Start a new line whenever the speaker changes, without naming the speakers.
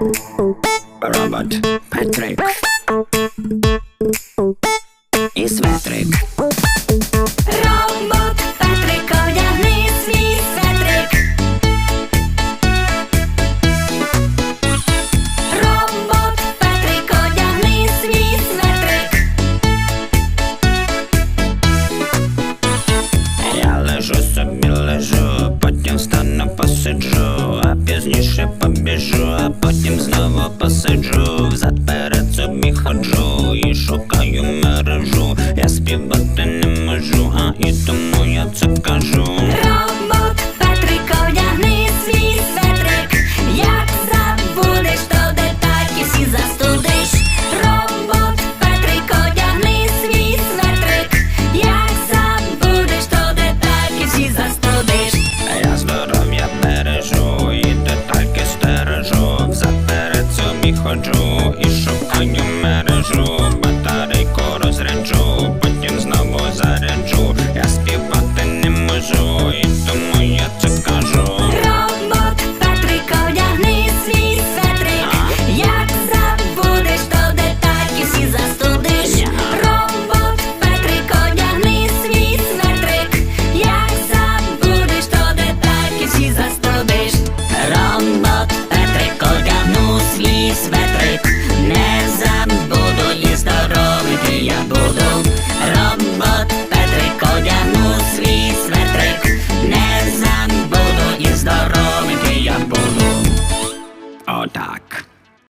Robert Patrick is Patrick. а пізніше побіжу, а потім знову посиджу, взад перед собі ходжу і шукаю мережу. Я співати не можу, а і тому. ходжу і шукаю мережу.